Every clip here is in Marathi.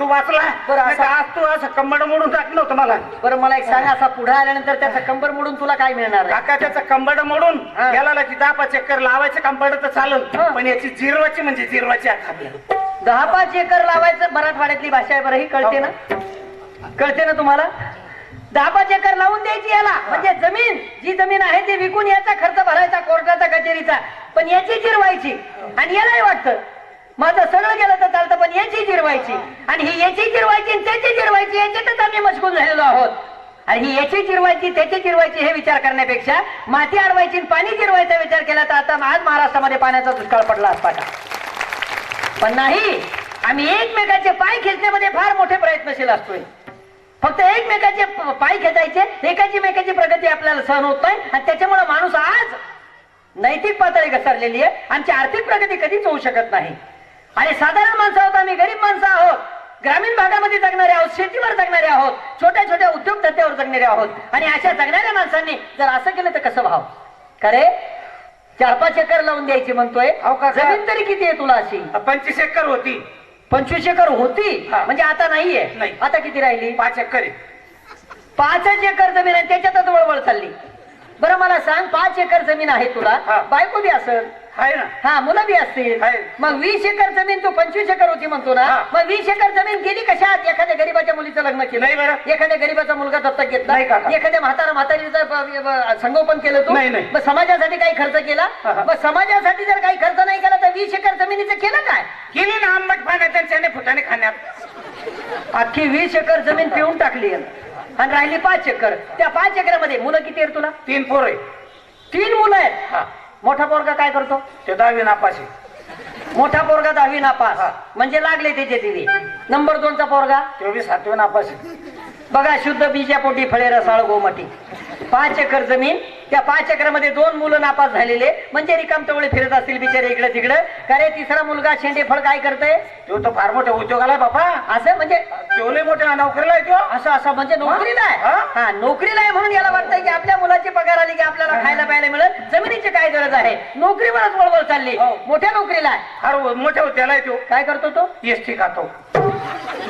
तू वाचला? बरं, नाही तर असं- आज तू असं कंबड मोडून टाकलं होतं मला. बरं मला एक सांग असा पुढे आल्यानंतर त्याचा कंबर मोडून तुला काय मिळणार आहे? काका त्याचं कंबड मोडून हा. गेला की दापा चक्कर लावायचं कंबड तर चालन हा. पण याची जिरवाची म्हणजे जिरवाची आत आपल्याला. दहा पाच एकर लावायचं मराठवाड्यातली भाषा आहे बरं ही कळते ना? कळते ना तुम्हाला? दहा पाच एकर लावून द्यायची याला म्हणजे जमीन जी जमीन आहे ती विकून याचा खर्च भरायचा कोर्टाचा कचेरीचा पण याची जिरवायची. आणि यालाही वाटतं माझं सगळं गेलं तर चालतं पण याची जिरवायची. आणि ही याची जिरवायची आणि त्याची जिरवायची याच्यातच आम्ही मशगूल झालेलो आहोत. आणि ही याची जिरवायची त्याची जिरवायची हे विचार करण्यापेक्षा माती अडवायची आणि पाणी जिरवायचा विचार केला तर आता आज महाराष्ट्रामध्ये पाण्याचा दुष्काळ पडला असता का? पण नाही आम्ही एकमेकाचे पाय खेचण्यामध्ये फार मोठे प्रयत्नशील असतोय. फक्त एकमेकाचे पाय खेचायचे एकाची मेकाची प्रगती आपल्याला सहन होत नाही आणि त्याच्यामुळे माणूस आज नैतिक पातळी घसरलेली आहे. आमची आर्थिक प्रगती कधीच होऊ शकत नाही. आणि साधारण माणसं आहोत आम्ही गरीब माणसं आहोत. ग्रामीण भागामध्ये जगणारे आहोत शेतीवर जगणारे आहोत छोट्या छोट्या उद्योग धंद्यावर जगणारे आहोत. आणि अशा जगणाऱ्या माणसांनी जर असं केलं तर कसं भाव खरे चार पाच एकर लावून द्यायची म्हणतोय. जमीन तरी किती आहे तुला अशी? पंचवीस एकर होती. पंचवीस एकर होती? हा. म्हणजे आता नाहीये. नाही. आता किती राहिली? पाच एकर. पाचच एकर जमीन आहे त्याच्यातच वळवळ चालली. बरं मला सांग पाच एकर जमीन आहे तुला. बायको बी असेल आहे ना हा मुलं बी असतील आहे. मग वीस एकर जमीन तू पंचवीस एकर होती म्हणतो ना हा. मग वीस एकर जमीन गेली कशात एखाद्या गरीबाच्या मुलीचं लग्न केलं नाही बरं. एखाद्या गरीबाचा मुलगा दत्तक घेतला नाही काका. एखाद्या म्हातारा म्हातारीचं ब- ब- संगोपन केलं तू नाही, नाही. मग समाजासाठी काही खर्च केला हा, हा. मग समाजासाठी जर काही खर्च नाही केला तर वीस एकर जमिनीचं केलं काय गेली ना आंबट पाण्यात त्यांच्याने फुटाने खाण्यात अख्खी वीस एकर जमीन पिऊन टाकली. आणि राहिली पाच एकर त्या पाच एकरामध्ये मुलं किती आहेत तुला तीन पोर आहे तीन मुलं आहेत हा. मोठा पोरगा काय करतो? ते दहावी नापाशी मोठा पोरगा दहावी नापास. म्हणजे लागले त्याचे दिवे नंबर दोनचा पोरगा? ते बी सातवी नापाशी बघा शुद्ध बीजा पोटी फळे रसाळ गोमटी. पाच एकर जमीन त्या पाच एकरामध्ये दोन मुलं नापास झालेले. म्हणजे रिकाम टवळे फिरत असतील बिचारे इकडे तिकडे. कारण तिसरा मुलगा शेंडेफळ काय करतोय? तो तर फार मोठ्या उद्योगाला बापा. असं म्हणजे तेवढे मोठ्या नोकरीला आहे तो? असं असं म्हणजे नोकरीला आहे? हा? नोकरीला आहे म्हणून याला वाटतंय की आपल्या मुलाची पगार आली की आपल्याला खायला प्यायला मिळत जमिनीची काय गरज आहे? नोकरीवरच वळवळ चालली. हो. मोठ्या नोकरीला आहे. फार मोठ्या उद्याला आहे तो. काय करतो तो? एसटी खातो.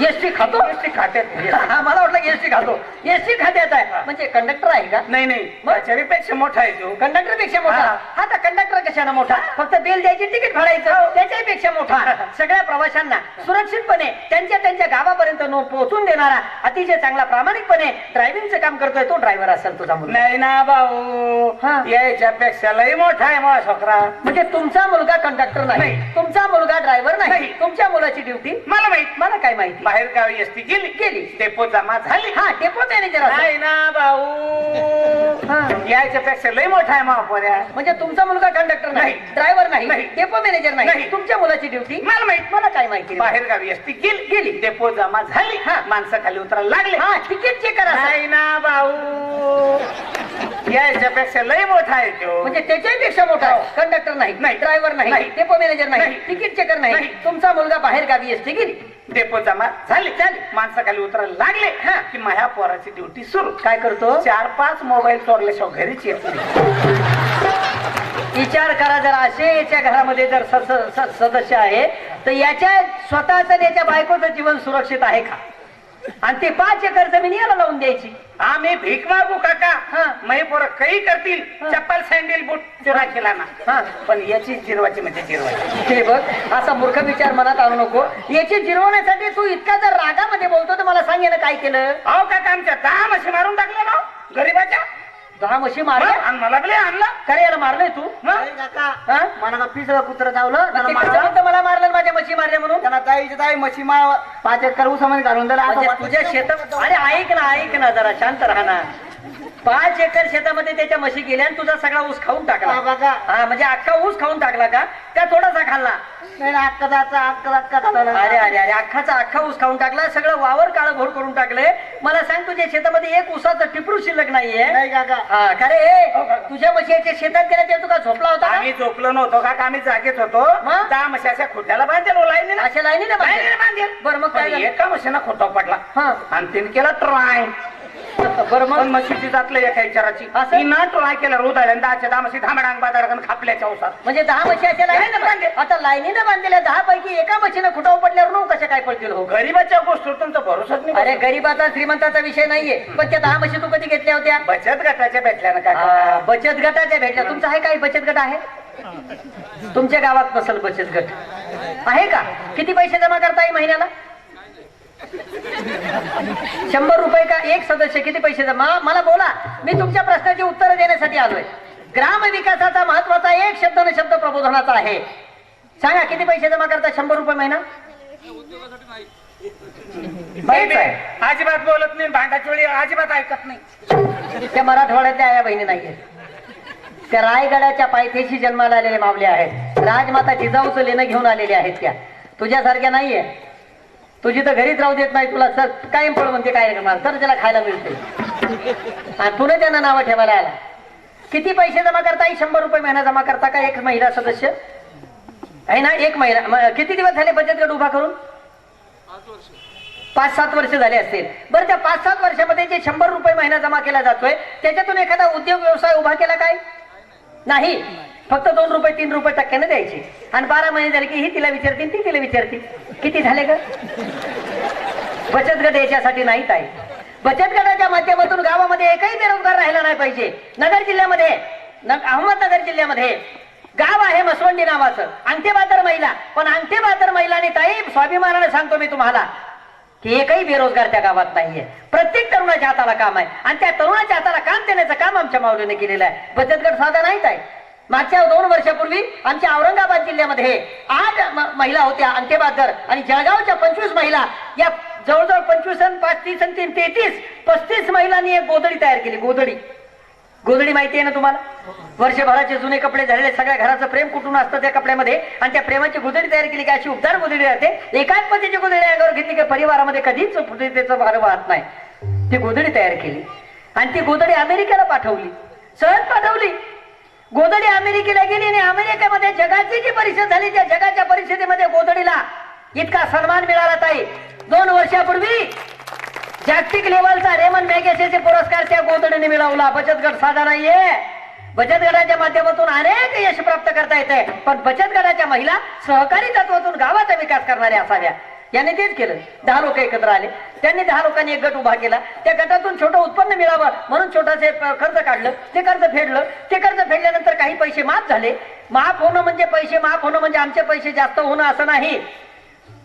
एसटी खातो एसटी खात्यात. हा, मला वाटलं एसटी खातो. एसटी खात्यात आहे. म्हणजे कंडक्टर आहे का? नाही नाही. त्याच्यापेक्षा मोठा आहे तो. कंडक्टरपेक्षा मोठा? हा. हा तर कंडक्टर कशाने मोठा? फक्त बेल द्यायची तिकीट फाडायचं त्याच्याही पेक्षा मोठा. सगळ्या प्रवाशांना सुरक्षितपणे त्यांच्या त्यांच्या गावापर्यंत नो पोहोचून देणारा अतिशय चांगला प्रामाणिकपणे ड्रायव्हिंगचं काम करतोय तो ड्रायव्हर असेल तुझा मुलगा. नाही ना भाऊ. हा. याच्यापेक्षा लई मोठा आहे माझा छोकरा. म्हणजे तुमचा मुलगा कंडक्टर नाही. नाही. तुमचा मुलगा ड्रायव्हर नाही. नाही. तुमच्या मुलाची ड्युटी मला माहीत. मला काय माहिती? बाहेर गावी एसटी गेली गेली. डेपो जमा झाली हा मॅनेजर असेल. नाही ना भाऊ हा. याच्यापेक्षा लई मोठा आहे माझा पोऱ्या म्हणजे तुमचा मुलगा कंडक्टर नाही नाही. ड्रायव्हर नाही नाही. डेपो मॅनेजर नाही नाही. तुमच्या मुलाची ड्युटी मला माहीत मला काय माहिती? बाहेर गावी एसटी गेली गेली डेपो जमा झाली हा. माणसं खाली उतरायला लागले हा तिकीट चेक करा नाही ना भाऊ याच्यापेक्षा लई मोठा आहे तो म्हणजे त्याच्याही पेक्षा मोठा कंडक्टर नाही नाही. ड्रायव्हर नाही नाही. डेपो मॅनेजर नाही नाही. तिकीट चेकर नाही नाही. तुमचा मुलगा बाहेर गावी असते गेली डेपो जमा झाली झाली माणसं खाली उतरायला लागले. हा. की माझ्या पोराची ड्युटी सुरू. काय करतो? चार पाच मोबाईल चोरल्याशिवाय घरीच येत विचार करा जर. असे याच्या घरामध्ये जर सदस्य आहे तर याच्या स्वतःच याच्या बायकोचं जीवन सुरक्षित आहे का? आणि ते पाच एकर जमीन याला लावून द्यायची. आम्ही भीक मागू काका. हा. मै पोरं काही करतील. हा. चप्पल सँडल बूट चुरा केला ना हा. पण याची जिरवाची म्हणजे जिरवाची हे बघ असा मूर्ख विचार मनात आणू नको. याची जिरवण्यासाठी तू इतका जर रागामध्ये बोलतो तर मला सांग यानं काय केलं? अहो काका आमच्या दहा म्हशी मारून ना गरीबाच्या दहा म्हशी? मारल्या आणि मला बी आणला. खरे याला मारलंय तू? मग? हा? मला का पिसळ कुत्र चावलं मग ते कसं म्हणतं मला मारलं आणि माझ्या म्हशी मारल्या म्हणून? त्यांना ताईची ताई मच्छी माळ पाच एकर उसामध्ये घालून दिला. म्हणजे तुझ्या शेतात अरे ऐक ना ऐक ना जरा शांत राहा ना. पाच एकर शेतामध्ये त्याच्या म्हशी गेल्या आणि तुझा सगळा ऊस खाऊन हा, टाकला बघा. हा म्हणजे अख्खा ऊस खाऊन टाकला का? त्या थोडासा खाल्ला. नाही ना अक्का जाचा अक्का अक्का झाला अरे अरे अरे अख्खाचा अख्खा ऊस खाऊन टाकला सगळं वावर काळं भोर करून टाकलंय मला सांग तुझ्या शेतामध्ये एक ऊसाचं टिपरू शिल्लक नाहीये? नाही काका. हा खरे ए, तुझ्या म्हशीच्या शेतात गेल्या तेव्हा तुका झोपला होता का? आम्ही झोपलो नव्हतो का? आम्ही जागेत होतो? मग? दहा म्हशाच्या खोट्याला बांधेल ओलाईने ना अशा लाईनीने लाईनीने बांधेल. बरं मग काय पण झालं? एका म्हशीनं खोटा पडला. हा. आणि तिने केला ट्राय. बरं मग? पण म्हशीची जातलं एका विचाराची. असं? ना ट्राय केला रोदाळ्यान दहाच्या दहा म्हशी धामडांग बाजाराकडे खापल्याच्या औसात म्हणजे दहा म्हशी अशा बांधले. आता लाईनीनं बांधलेल्या दहा पैकी एका म्हशीनं खुटाव पडल्यावर नऊ कशा काय पडतील हो? गरीबाच्या गोष्टीवर तुमचा भरोसाच नाही अरे गरीबाचा श्रीमंताचा विषय नाहीये. पण त्या दहा म्हशी तू कधी घेतल्या होत्या? बचत गटाच्या भेटल्यानं काय आ, बचत गटाच्या भेटल्या. तुमचा आहे काही बचत गट आहे? तुमच्या गावात नसल बचत गट. आहे का? किती पैसे जमा करता येईल महिन्याला? शंभर रुपये का एक सदस्य किती पैसे जमा? मला बोला. मी तुमच्या प्रश्नाची उत्तरं देण्यासाठी आलोय. ग्राम विकासाचा महत्त्वाचा एक शब्द न शब्द प्रबोधनाचा आहे. सांगा किती पैसे जमा करता शंभर रुपये महिना? आहे. अजिबात बोलत नाही भांडाची वेळी अजिबात ऐकत नाही. त्या मराठवाड्यातल्या आया बहिणी नाहीये त्या रायगडाच्या पायथ्याशी जन्माला आलेले मावले आहेत. राजमाता जिजाऊचं लेणं घेऊन आलेले आहेत त्या. तुझ्यासारख्या नाहीये. तुझी तर घरीच राहू देत नाही तुला सर. कायम पळ म्हणते काय करणार तर त्याला खायला मिळते आणि तुला त्यांना नावं ठेवायला आला. किती पैसे जमा करता येईल शंभर रुपये महिना जमा करता का एक महिला सदस्य? आहे ना एक महिना म- किती दिवस झाले बचत गट उभा करून? पाच सात वर्ष झाले असतील. बरं त्या पाच सात वर्षामध्ये जे शंभर रुपये महिना जमा केला जातोय त्याच्यातून एखादा उद्योग व्यवसाय उभा केला काय? नाही. फक्त दोन रुपये तीन रुपये टक्क्याने द्यायचे. आणि बारा महिने झाले की ही तिला विचारतील ती तिला विचारतील किती झाले ग? बचत गट याच्यासाठी नाहीत आहे. बचत गटाच्या माध्यमातून गावामध्ये एकही बेरोजगार राहिला नाही पाहिजे. नगर जिल्ह्यामध्ये अहमदनगर जिल्ह्यामध्ये गाव आहे मसवंडी नावाचं. अंगठेबाजार महिला. पण अंगठेबाजार महिलांनी ताई स्वाभिमानाने सांगतो मी तुम्हाला की एकही बेरोजगार त्या गावात नाहीये. प्रत्येक तरुणाच्या हाताला काम आहे. आणि त्या तरुणाच्या हाताला काम देण्याचं काम आमच्या माऊलीने केलेलं आहे. बचत गट साधा नाहीच आहे. मागच्या दोन वर्षापूर्वी आमच्या औरंगाबाद जिल्ह्यामध्ये आठ महिला होत्या अंत्यबादर आणि जळगावच्या पंचवीस महिला. या जवळजवळ पंचवीस आणि पाच तीस आणि तीन तेहतीस पस्तीस महिलांनी एक गोधडी तयार केली. गोधडी. गोधडी माहिती आहे ना तुम्हाला? वर्षभराचे जुने कपडे झालेले सगळ्या घराचं प्रेम कुठून असतं त्या कपड्यामध्ये? आणि त्या प्रेमाची गोधडी तयार केली की अशी उबदार गोधडी राहते. एकाच पतीची गोदडी अंगावर घेतली की परिवारामध्ये कधीच फुटीतेचं भार वाहत नाही. ती गोधडी तयार केली. आणि ती गोधडी अमेरिकेला पाठवली. सहज पाठवली. गोदडी अमेरिकेला गेली आणि अमेरिकेमध्ये जगाची जी परिषद झाली त्या जगाच्या परिषदेमध्ये गोदडीला इतका सन्मान मिळाला ताई. दोन वर्षापूर्वी जागतिक लेवलचा रेमन मॅगेसेचे पुरस्कार त्या गोदडीने मिळवला. बचत गट साधा नाहीये. बचत गटाच्या माध्यमातून अनेक यश प्राप्त करता येते. पण बचत गटाच्या महिला सहकारी तत्वातून गावाचा विकास करणाऱ्या असाव्या. याने तेच केलं. दहा लोक एकत्र आले. त्यांनी दहा लोकांनी एक गट उभा केला. त्या गटातून छोटं उत्पन्न मिळावं म्हणून छोटासे कर्ज काढलं. ते कर्ज फेडलं. ते कर्ज फेडल्यानंतर काही पैसे माफ झाले. माफ होणं म्हणजे पैसे माफ होणं म्हणजे आमचे पैसे जास्त होणं असं नाही.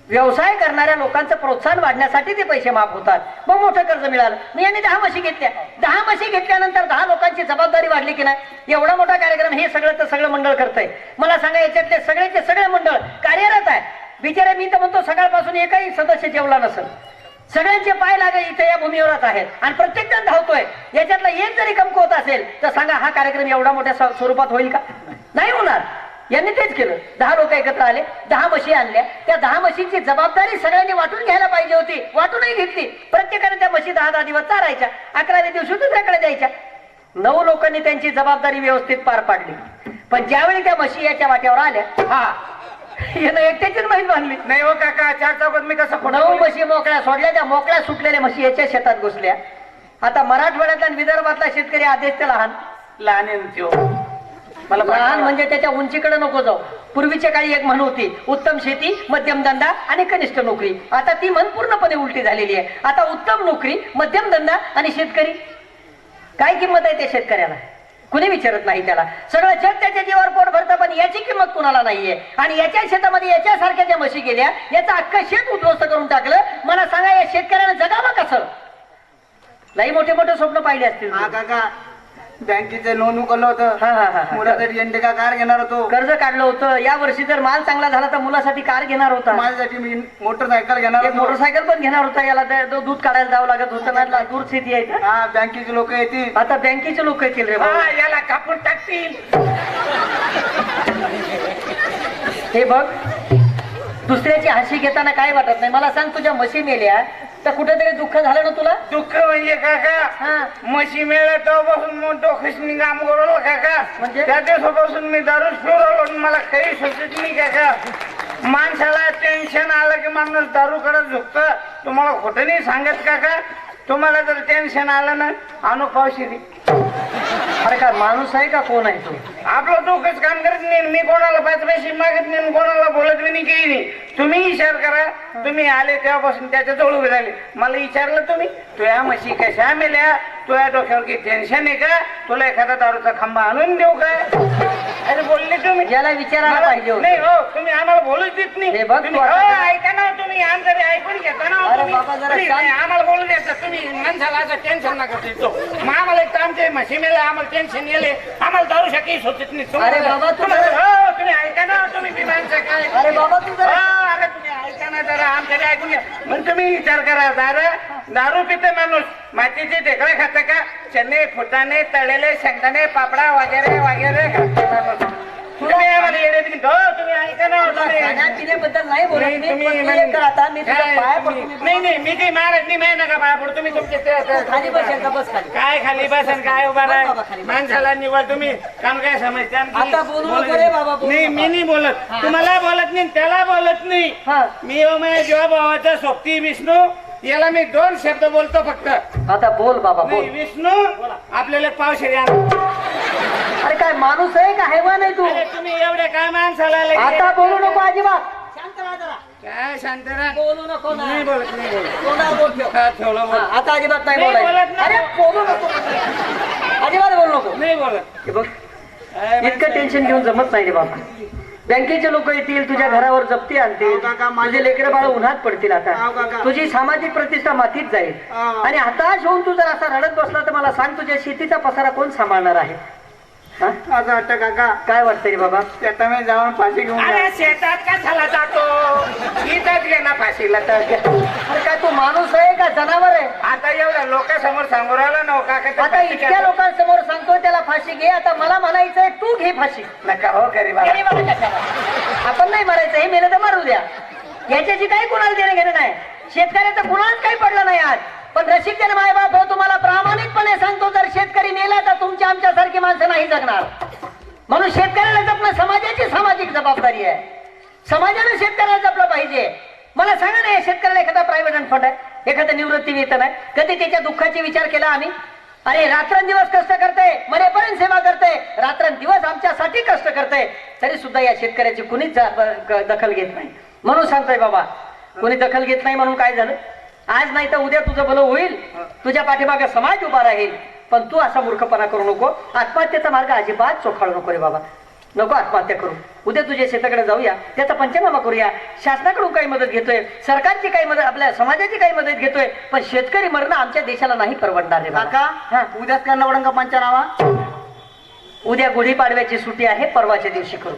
व्यवसाय करणाऱ्या लोकांचं प्रोत्साहन वाढण्यासाठी ते पैसे माफ होतात. मग मोठं कर्ज मिळालं. मी यांनी दहा म्हशी घेतल्या. दहा म्हशी घेतल्यानंतर दहा लोकांची जबाबदारी वाढली की नाही? एवढा मोठा कार्यक्रम हे सगळं तर सगळं मंडळ करतंय. मला सांगा याच्यातले सगळेचे सगळे मंडळ कार्यरत आहे. बिचारे मी तर म्हणतो सकाळपासून एकही सदस्य जेवला नसेल. सगळ्यांचे पाय लागे इथे या भूमीवरच आहेत. आणि प्रत्येक जण धावतोय. याच्यातला एक जरी कमकुवत असेल तर सांगा हा कार्यक्रम एवढा मोठ्या स्वरूपात होईल का? नाही होणार. यांनी तेच केलं. दहा लोक एकत्र आले दहा मशी आणल्या. त्या दहा म्हशींची जबाबदारी सगळ्यांनी वाटून घ्यायला पाहिजे होती. वाटूनही घेतली. प्रत्येकाने त्या म्हशी दहा दहा दिवस चारायच्या. अकराव्या दिवशी दुसऱ्याकडे द्यायच्या. नऊ लोकांनी त्यांची जबाबदारी व्यवस्थित पार पाडली. पण ज्यावेळी त्या म्हशी याच्या वाट्यावर आल्या हा यानं एकट्याचीच माहीत बांधली नाही हो काका चार चौकात मी कसं नऊ? म्हशी मोकळ्या सोडल्या त्या मोकळ्या सुटलेल्या म्हशी याच्या शेतात घुसल्या. आता मराठवाड्यातला आणि विदर्भातला शेतकरी आदेश ते लहान. लहान आहे त्यो. मला लहान म्हणजे त्याच्या उंचीकडे नको जाऊ. पूर्वीच्या काळी एक म्हण होती उत्तम शेती मध्यम धंदा आणि कनिष्ठ नोकरी. आता ती म्हण पूर्णपणे उलटी झालेली आहे. आता उत्तम नोकरी मध्यम धंदा आणि शेतकरी. काय किंमत आहे त्या शेतकऱ्याला? कुणी विचारत नाही त्याला? सगळं जग त्याच्या जीवावर पोट भरतं पण याची किंमत कुणाला नाहीये? आणि याच्या शेतामध्ये याच्यासारख्या ज्या म्हशी गेल्या याचं अख्खं शेत उद्ध्वस्त करून टाकलं. मला सांगा या शेतकऱ्यानं जगावं कसं? लई मोठे मोठे स्वप्न पाहिले असतील काका बँकेचे लोन उकललं हा, हा, हा, होतं हा. का कार घेणार होतो? कर्ज काढलं होतं. या वर्षी जर माल चांगला झाला तर मुलासाठी कार घेणार होता. माझ्यासाठी मी मोटरसायकल घेणार एक होतो. मोटरसायकल पण घेणार होता. याला तो दूध काढायला जावं लागत होतं. ना दूर शेती आहे. हा बँकेचे लोक येतील. आता बँकेचे लोक येतील रे भाऊ. हा याला कापून टाकतील. हे बघ दुसऱ्याची हाशी घेताना काय वाटत नाही? मला सांग तुझ्या म्हशी मेल्या तर कुठेतरी दुःख झालं ना तुला? दुःख म्हणजे काका हा. म्हशी मिळाल्या तेव्हापासून मग डोकं काम करवलं काका. म्हणजे? त्या दिवसापासून मी दारू फिरवलो आणि मला काही सुचत नाही काका. माणसाला टेन्शन आलं की माणूस दारू कडे झुकत तुम्हाला खोटं नाही सांगत काका. तुम्हाला जर टेन्शन आलं ना आणू पावशिरी. अरे काय माणूस आहे का? कोण आहे तो? आपलं डोकंच काम करत नाही. मी कोणाला पाच पैसे मागत नाही कोणाला काही नाही तुम्ही विचार करा. तुम्ही आले तेव्हापासून त्याच्याजवळ उभे राहिले. मला विचारलं तुम्ही तुया म्हशी कशा मेल्या? तुया डोक्यावर काही टेन्शन आहे का? तुला एखादा दारूचा खांबा आणून देऊ का? अरे बोलले तुम्ही. याला विचारायला मला- पाहिजे होतं. नाही हो तुम्ही आम्हाला बोलूच देत नाही. हे बघ तू तुम्ही- आता- हो, ऐका ना तुम्ही आमचं बी ऐकून घेता ना हो अरे तुम्ही. बाबा, जरा तुम्ही शांत- नाही, आम्हाला बोलू द्यायचं तुम्ही माणसाला असं टेन्शन नका देतो मग आम्हाला एक तर आमचे म्हशी मेले आम्हाला टेन्शन येले. आम्हाला दारू शकही सुचत नाही. तुम्हाला- अरे बाबा, तू तुम्हाला- हो, तुम्ही ऐका ना तुम्ही बी माणसं काय? अरे बाबा, तू जरा- हो, अरे तुम्ही ऐका ना जरा आमच्या बी ऐकून घ्या. मग तुम्ही विचार करा दादा दारू पिते माणूस. मातीचे ढेकळे खातं का? चणे फुटाणे तळलेले शेंगदाणे पापडा वगैरे वगैरे खाते माणूस. तुम्ही आम्हाला येडे बिन- हो, तुम्ही ऐका ना तुम्ही खाण्यापिण्याबद्दल नाही बोलत नाही, मी तुम्ही पण तू नाही- एक कर आता मी तुझ्या काय पाया तुम्ही- पडतो नाही नाही मी काही महाराज नाही माहिती नका पाया पडतो तुम्ही तुमचे ते- ते- खाली बसेल का? बस खाली. काय खाली बसन काय उभा बस बाबा, राह खाली बस. माणसाला निवड तुम्ही काम काय समजते? आमची? आता बोलू नको बोलत रे बाबा, बोलू नाही नका. मी नाही बोलत. तुम्हाला बोलत नाही त्याला बोलत नाही. हा. मी हो माझ्या जेव्हा भावाचा सोबती विष्णू. याला मी दोन शब्द बोलतो फक्त. आता बोल बाबा नाही विष्णू आपल्याला पावशेरी आण अरे काय माणूस आहे का? हैवान आहे तू. अरे तुम्ही एवढे काय माणसाला आता बोलू नको अजिबात. शांत राहा जरा. काय शांत राहा. बोलू नको ना. नाही बोलत नाही बोलत. तोंडावर बोट ठेव. हा, ठेवलं हा, बोल आता अजिबात नाही नाही बोलायचं. बोलत ना. अरे बोलू नको. अजिबात बोलू नको. नाही बोलत. हे बघ काय इतकं माणसं- टेन्शन घेऊन जमत नाही रे बाबा. बँकेचे लोक येतील तुझ्या घरावर जप्ती आणतील. काका, माझे- तुझे लेकरं बाळ उन्हात पडतील आता. काका. तुझी सामाजिक प्रतिष्ठा मातीत जाईल. आणि हताश होऊन तू जर असा रडत बसला तर मला सांग तुझ्या शेतीचा पसारा कोण सांभाळणार आहे? असं वाटतं काका. काय वाटतंय रे बाबा? त्यात मी जाऊन फाशी घेऊन. अरे शेतात कशाला जातो? इथंच घे ना फाशीला तर अरे काय तू माणूस आहे का? जनावर आहे? आता एवढ्या लोकांसमोर सांगू राहिला ना हो काका ते आता फाशी इतक्या. लोकांसमोर सांगतोय त्याला फाशी घे. आता मला म्हणायचंय तू घे फाशी. नका हो गरीबा गेली बाबा? कशाला? आपण नाही मारायचं हे मेलं तर मारू द्या. याच्याची काही कुणाला देणं घेणं नाही. शेतकऱ्याचं कुणालाच काही पडलं नाही आज. पण रसिकतेने मायबाप हो तुम्हाला प्रामाणिकपणे सांगतो जर शेतकरी नेला तर तुमच्या आमच्यासारखी माणसं नाही जगणार. म्हणून शेतकऱ्याला जपणं समाजाची सामाजिक जबाबदारी आहे. समाजानं शेतकऱ्याला जपलं पाहिजे. मला सांगा ना शेतकऱ्याला एखादा प्रायव्हेट फंड आहे? एखादं निवृत्ती वेतन आहे? कधी त्याच्या दुःखाची विचार केला आम्ही? अरे रात्रंदिवस कष्ट करते मरेपर्यंत सेवा करते रात्रंदिवस आमच्यासाठी कष्ट करते तरी सुद्धा या शेतकऱ्याची कुणीच दखल घेत नाही. म्हणून सांगतोय बाबा कुणी दखल घेत नाही म्हणून काय झालं? आज नाही तर उद्या तुझं भलं होईल. तुझ्या पाठीमागे समाज उभा राहील. पण तू असा मूर्खपणा करू नको. आत्महत्येचा मार्ग अजिबात चोखाळू नको रे बाबा. नको आत्महत्या करू. उद्या तुझ्या शेताकडे जाऊया. त्याचा पंचनामा करूया. शासनाकडून काही मदत घेतोय. सरकारची काही मदत आपल्या समाजाची काही मदत घेतोय. पण शेतकरी मरणं आमच्या देशाला नाही परवडणार रे. हा. काका उद्याच पडेल का पंचनामा. उद्या गुढीपाडव्याची सुट्टी आहे. परवाच्या दिवशी करू.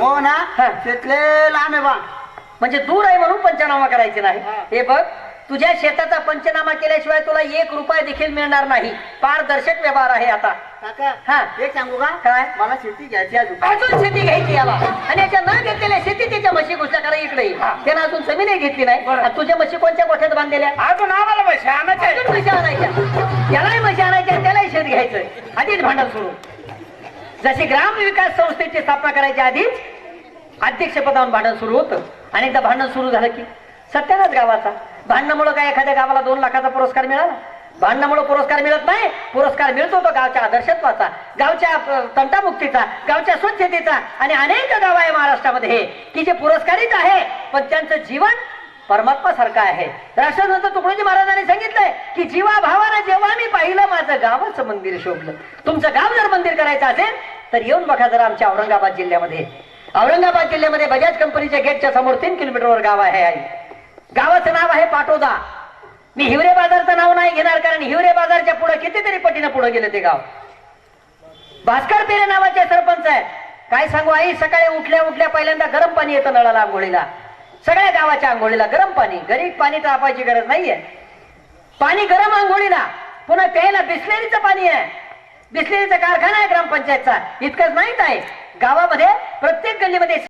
हो ना. तिथले लांब आहे बा. म्हणजे दूर आहे म्हणून पंचनामा करायचे नाही. हा. बघ तुझ्या शेताचा पंचनामा केल्याशिवाय तुला एक रुपया देखील मिळणार नाही. पारदर्शक व्यवहार आहे आता. काका हा. एक सांगू का? काय? मला शेती घ्यायची अजून. अजून शेती घ्यायची याला. आणि याच्या न घेतलेल्या शेती त्याच्या म्हशी करा इकडे. त्यानं अजून जमीनही घेतली नाही. बरं. आणि तुझ्या म्हशी कोणत्या गोठ्यात बांधलेल्या? अजून आम्हाला पैसे आणायचे अजून म्हशी आणायच्या. त्यालाही म्हशी आणायच्या त्यालाही शेत घ्यायचंय. आधीच भांडण सोडून. जशी ग्राम विकास संस्थेची स्थापना करायच्या आधीच अध्यक्षपदावर भांडण सुरू होतं. आणि एकदा भांडण सुरू झालं की सत्यानाच गावाचा. भांडणामुळे काय एखाद्या गावाला दोन लाखाचा पुरस्कार मिळाला? भांडणामुळे पुरस्कार मिळत नाही. पुरस्कार मिळतो तो गावच्या आदर्शत्वाचा गावच्या तंटामुक्तीचा गावच्या स्वच्छतेचा आणि अनेक गाव आहे महाराष्ट्रामध्ये. हे की जे पुरस्कारित आहे पण त्यांचं जीवन परमात्मा सारखं आहे. राष्ट्रसंत तुकडोजी महाराजांनी सांगितलंय की जीवा भावानं जेव्हा मी पाहिलं माझं गावाचं मंदिर शोभलं. तुमचं गाव जर मंदिर करायचं असेल तर येऊन बघा जरा आमच्या औरंगाबाद जिल्ह्यामध्ये. औरंगाबाद जिल्ह्यामध्ये बजाज कंपनीच्या गेटच्या समोर तीन किलोमीटरवर गाव आहे आई. गावाचं नाव आहे पाटोदा. मी हिवरे बाजारचं नाव नाही घेणार कारण हिवरे बाजारच्या पुढे कितीतरी पटीनं पुढे गेलं ते गाव. भास्कर पेरे नावाचे सरपंच आहेत. काय सांगू आई सकाळी उठल्या उठल्या पहिल्यांदा गरम पाणी येतं नळाला आंघोळीला. सगळ्या गावाच्या आंघोळीला गरम पाणी. गरीब पाणी तापायची गरज नाहीये. पाणी गरम आंघोळीला. पुन्हा प्यायला बिस्लेरीचं पाणी आहे. बिस्लेरीचा कारखाना आहे ग्रामपंचायतचा. इतकंच नाहीत आहे. गावामध्ये प्रत्येक गल्लीमध्ये